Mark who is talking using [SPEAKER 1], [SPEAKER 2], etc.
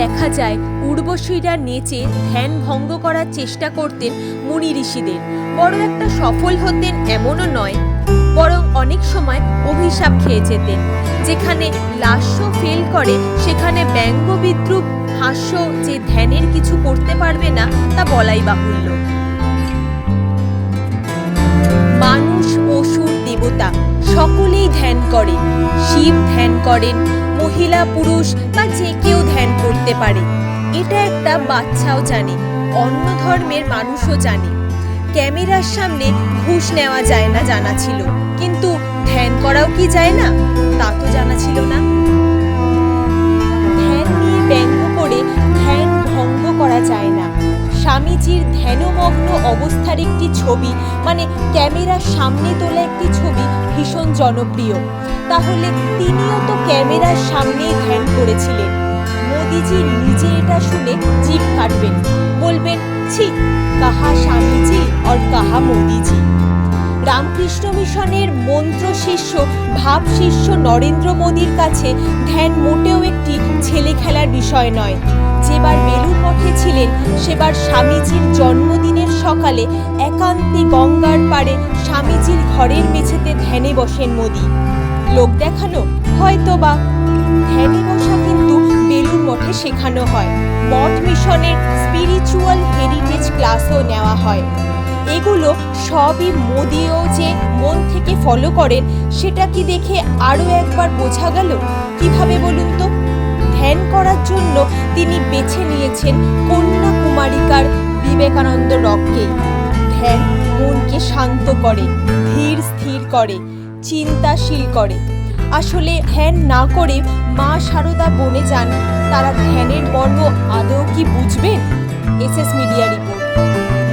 [SPEAKER 1] দেখা যায়, উর্বশীরা নেচে ধ্যান ভঙ্গ করার চেষ্টা করতেন মুনি ঋষিদের। বড় একটা সফল হতেন এমনও নয়, বরং অনেক সময় অভিশাপ খেয়ে যেতেন। যেখানে লাস্য ফেল করে, সেখানে ব্যঙ্গ বিদ্রুপ, হাস্য যে ধ্যানের কিছু করতে পারবে না, তা বলাই বাহুল্য। মানুষ অসুর দেবতা, সকলেই ধ্যান করেন। শিব ধ্যান করেন, মহিলা, পুরুষ, বা যে কেউ করতে পারে। এটা একটা বাচ্চাও জানে, অন্য ধর্মের মানুষও জানে। ক্যামেরার সামনে ঘুষ নেওয়া যায় না জানা ছিল, কিন্তু ধ্যান করাও কি যায় না? তা তো জানা ছিল না। ধ্যান নিয়ে ব্যঙ্গ করে ধ্যান ভঙ্গ করা যায় না। স্বামীজির ধ্যানমগ্ন অবস্থার একটি ছবি মানে ক্যামেরার সামনে তোলা একটি ছবি ভীষণ জনপ্রিয়। তাহলে তিনিও তো ক্যামেরার সামনেই ধ্যান করেছিলেন। মোদিজি নিজে এটা শুনে জিভ কাটবেন। বলবেন, ছি, কাহা স্বামীজি আর কাহা মোদিজি। রামকৃষ্ণ মিশনের মন্ত্র শিষ্য, ভাব শিষ্য নরেন্দ্র মোদীর কাছে ধ্যান মোটেও একটি ছেলে খেলার বিষয় নয়। যেবার বেলুর মঠে ছিলেন, সেবার স্বামীজির জন্মদিনের সকালে একান্তে গঙ্গার পাড়ে স্বামীজির ঘরের মেঝেতে ধ্যানে বসেন মোদি। লোক দেখানো হয়তো বা ধ্যানে বসা মঠে শেখানো হয়। মঠ মিশনের স্পিরিচুয়াল হেরিটেজ ক্লাসও নেওয়া হয়। এগুলো সবই মোদিও যে মন থেকে ফলো করেন, সেটা কি দেখে আরও একবার বোঝা গেল? কীভাবে বলুন তো? ধ্যান করার জন্য তিনি বেছে নিয়েছেন কন্যা কুমারিকার বিবেকানন্দ রককে ধ্যান মনকে শান্ত করে, ধীর স্থির করে, চিন্তাশীল করে। আসলে ধ্যান না করে মা সারদা বনে যান। তারা ধ্যানের মর্ম আদৌ কি বুঝবেন? S media report.